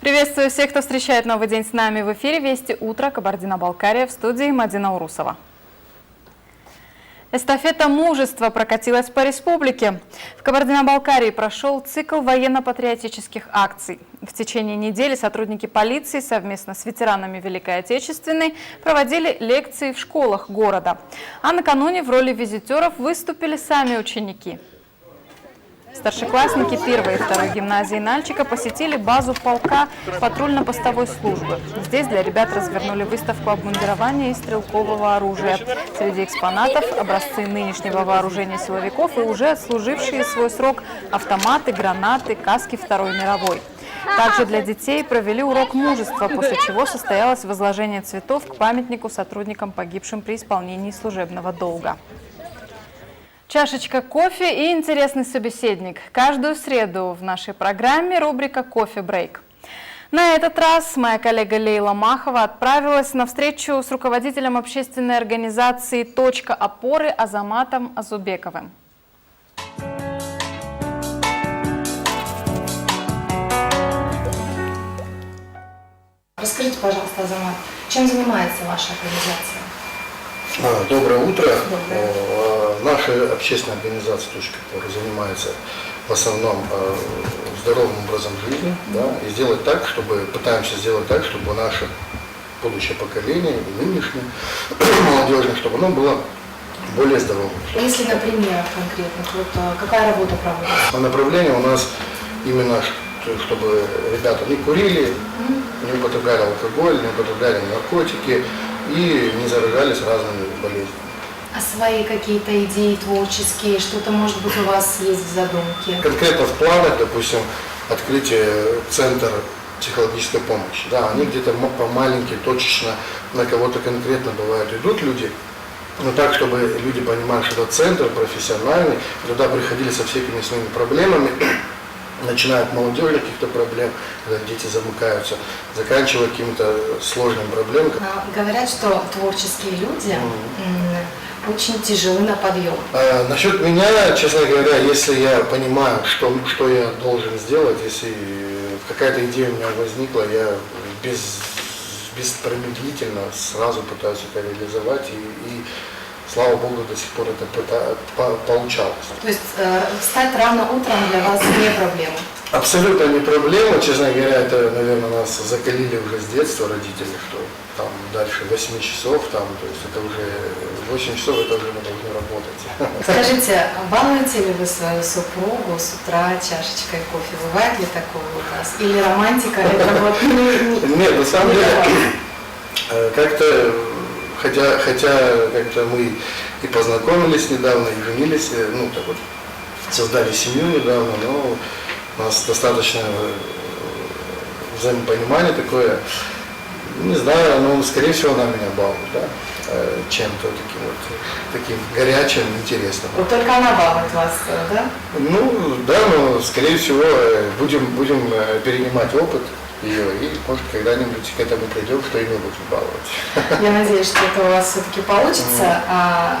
Приветствую всех, кто встречает новый день с нами в эфире Вести утро Кабардино-Балкария в студии Мадина Урусова. Эстафета мужества прокатилась по республике. В Кабардино-Балкарии прошел цикл военно-патриотических акций. В течение недели сотрудники полиции совместно с ветеранами Великой Отечественной проводили лекции в школах города. А накануне в роли визитеров выступили сами ученики. Старшеклассники первой и второй гимназии Нальчика посетили базу полка патрульно-постовой службы. Здесь для ребят развернули выставку обмундирования и стрелкового оружия. Среди экспонатов образцы нынешнего вооружения силовиков и уже отслужившие свой срок автоматы, гранаты, каски Второй мировой. Также для детей провели урок мужества, после чего состоялось возложение цветов к памятнику сотрудникам, погибшим при исполнении служебного долга. Чашечка кофе и интересный собеседник. Каждую среду в нашей программе рубрика «Кофе-брейк». На этот раз моя коллега Лейла Махова отправилась на встречу с руководителем общественной организации «Точка опоры» Азаматом Азубековым. Расскажите, пожалуйста, Азамат, чем занимается ваша организация? А, Доброе утро. Доброе. Э, Наша общественная организация «Точка опоры» занимается в основном э, здоровым образом жизни. Да, и сделать так, чтобы, пытаемся сделать так, чтобы наше будущее поколение и нынешнее молодежное, чтобы оно было более здоровым. Чтобы- Если на примерах конкретных, вот а, какая работа проводится? А направление у нас именно, чтобы ребята не курили, не употребляли алкоголь, не употребляли наркотики и не заражались разными болезнями. А свои какие-то идеи творческие, что-то, может быть, у вас есть в задумке? Конкретно в планах, допустим, открытие центра психологической помощи. Да, они где-то по маленькие, точечно на кого-то конкретно бывают идут люди, но так, чтобы люди понимали, что это центр профессиональный, туда приходили со всякими своими проблемами, начиная от молодежи каких-то проблем, когда дети замыкаются, заканчивая какими-то сложными проблемами. А, Говорят, что творческие люди м, очень тяжелы на подъем. А, насчет меня, честно говоря, если я понимаю, что, что я должен сделать, если какая-то идея у меня возникла, я без, без промедлительно сразу пытаюсь это реализовать и, и слава богу, до сих пор это получалось. То есть э, встать рано утром для вас не проблема. Абсолютно не проблема, честно говоря, это, наверное, нас закалили уже с детства родители, что там дальше 8 часов, там, то есть это уже 8 часов, это уже мы должны работать. Скажите, балуете ли вы свою супругу с утра чашечкой кофе? Бывает ли такое у вас? Или романтика это вот не- Нет, на самом деле, э, как-то, хотя, хотя как-то мы и познакомились недавно, и женились, э, ну, так вот, создали семью недавно, но у нас достаточно э, взаимопонимание такое. Не знаю, но, скорее всего, она меня балует, да, э, чем-то таким вот, таким горячим, интересным. Вот только она балует вас, да? Ну, да, но, скорее всего, будем, будем перенимать опыт ее, и, может, когда-нибудь к этому придем, что и мы будем баловать. Я надеюсь, что это у вас все-таки получится. А,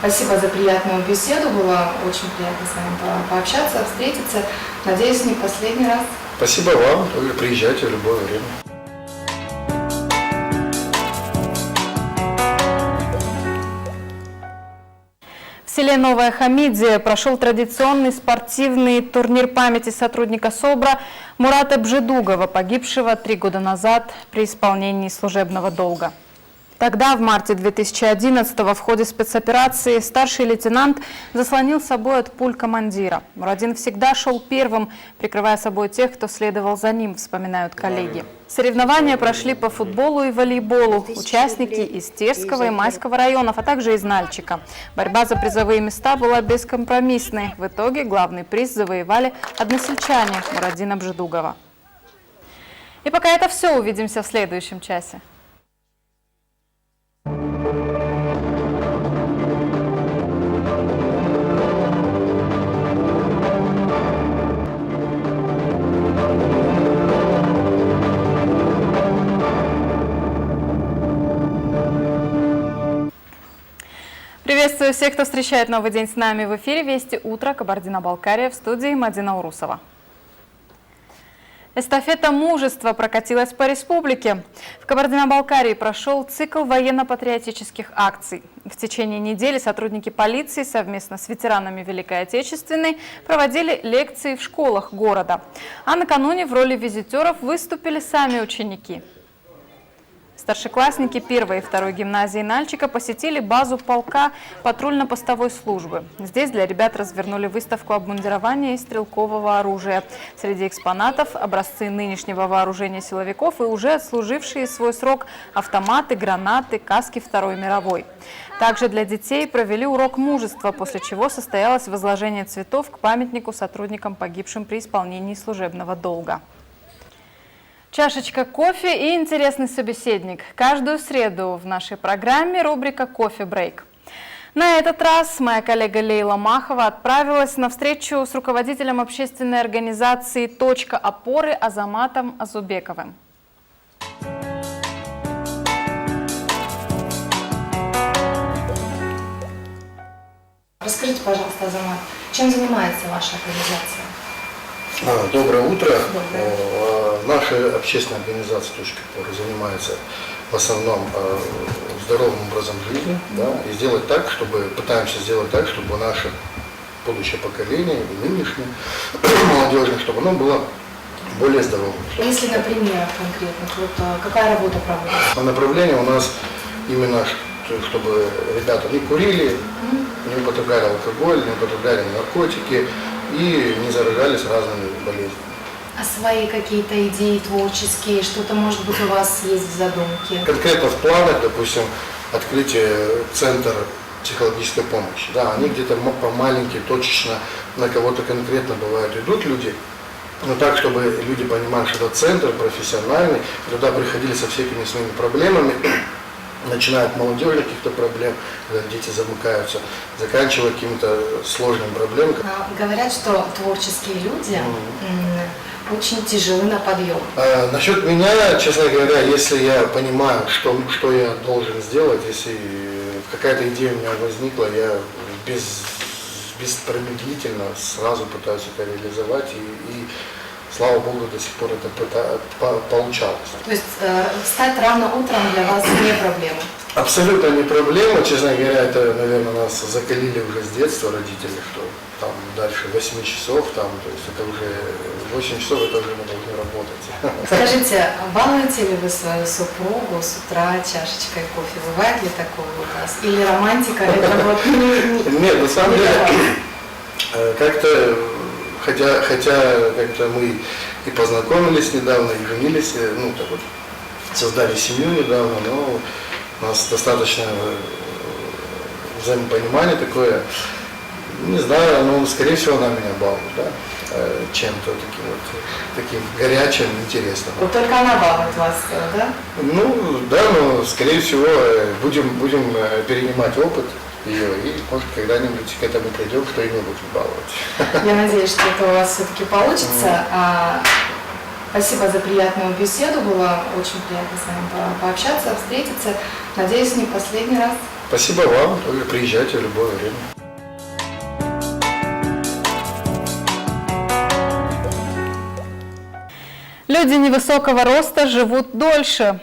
Спасибо за приятную беседу. Было очень приятно с вами по- пообщаться, встретиться. Надеюсь, не последний раз. Спасибо вам, приезжайте в любое время. Селе Новая Хамидия прошел традиционный спортивный турнир памяти сотрудника СОБРа Мурата Бжедугова, погибшего три года назад при исполнении служебного долга. Тогда, в марте 2011 в ходе спецоперации, старший лейтенант заслонил собой от пуль командира. Мурадин всегда шел первым, прикрывая собой тех, кто следовал за ним, вспоминают коллеги. Соревнования прошли по футболу и волейболу. Участники из Терского и Майского районов, а также из Нальчика. Борьба за призовые места была бескомпромиссной. В итоге главный приз завоевали односельчане Мурадина Бжедугова. И пока это все, увидимся в следующем часе. Приветствую всех, кто встречает новый день с нами в эфире «Вести утро» Кабардино-Балкария в студии Мадина Урусова. Эстафета мужества прокатилась по республике. В Кабардино-Балкарии прошел цикл военно-патриотических акций. В течение недели сотрудники полиции совместно с ветеранами Великой Отечественной проводили лекции в школах города. А накануне в роли визитеров выступили сами ученики. Старшеклассники первой и второй гимназии Нальчика посетили базу полка патрульно-постовой службы. Здесь для ребят развернули выставку обмундирования и стрелкового оружия. Среди экспонатов образцы нынешнего вооружения силовиков и уже отслужившие свой срок автоматы, гранаты, каски Второй мировой. Также для детей провели урок мужества, после чего состоялось возложение цветов к памятнику сотрудникам, погибшим при исполнении служебного долга. Чашечка кофе и интересный собеседник. Каждую среду в нашей программе рубрика «Кофе-брейк». На этот раз моя коллега Лейла Махова отправилась на встречу с руководителем общественной организации «Точка опоры» Азаматом Азубековым. Расскажите, пожалуйста, Азамат, чем занимается ваша организация? А, Доброе утро. Доброе. Э, Наша общественная организация «Точка опоры» занимается в основном э, здоровым образом жизни. Да, и сделать так, чтобы, пытаемся сделать так, чтобы наше будущее поколение и нынешнее молодежное, чтобы оно было более здоровым. Если на примерах конкретных, вот а, какая работа проводится? А направление у нас именно, чтобы ребята не курили, не употребляли алкоголь, не употребляли наркотики и не заражались разными болезнями. А свои какие-то идеи творческие, что-то, может быть, у вас есть в задумке? Конкретно в планах, допустим, открытие центра психологической помощи. Да, они где-то по маленькие, точечно на кого-то конкретно бывают идут люди, но так, чтобы люди понимали, что это центр профессиональный, туда приходили со всякими своими проблемами, начиная от молодежных каких-то проблем, когда дети замыкаются, заканчивая какими-то сложными проблемами. А, Говорят, что творческие люди м, очень тяжелы на подъем. А, насчет меня, честно говоря, если я понимаю, что, что я должен сделать, если какая-то идея у меня возникла, я без, без промедлительно сразу пытаюсь это реализовать и, и слава богу, до сих пор это получалось. То есть э, встать рано утром для вас не проблема. Абсолютно не проблема, честно говоря, это, наверное, нас закалили уже с детства родители, что там дальше 8 часов, там, то есть это уже 8 часов, это уже мы должны работать. Скажите, балуете ли вы свою супругу с утра чашечкой кофе? Бывает ли такое у вас? Или романтика это вот не- не- Нет, на самом деле, э, как-то, хотя, хотя как-то мы и познакомились недавно, и женились, э, ну, так вот, создали семью недавно, но у нас достаточно э, взаимопонимание такое. Не знаю, но, скорее всего, она меня балует, да, э, чем-то таким вот, таким горячим, интересным. Вот только она балует вас, да? Ну, да, но, скорее всего, будем, будем перенимать опыт ее, и, может, когда-нибудь к этому придем, что и мы будем баловать. Я надеюсь, что это у вас все-таки получится. А, Спасибо за приятную беседу. Было очень приятно с вами по- пообщаться, встретиться. Надеюсь, не последний раз. Спасибо вам, тоже приезжайте в любое время. Люди невысокого роста живут дольше.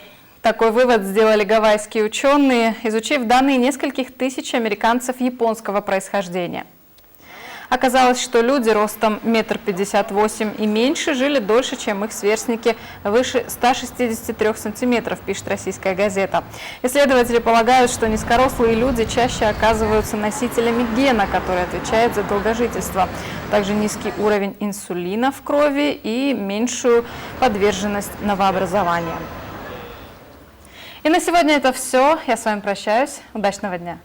Такой вывод сделали гавайские ученые, изучив данные нескольких тысяч американцев японского происхождения. Оказалось, что люди ростом метр пятьдесят восемь и меньше жили дольше, чем их сверстники выше 163 сантиметров, пишет российская газета. Исследователи полагают, что низкорослые люди чаще оказываются носителями гена, который отвечает за долгожительство. Также низкий уровень инсулина в крови и меньшую подверженность новообразованиям. И на сегодня это все. Я с вами прощаюсь. Удачного дня.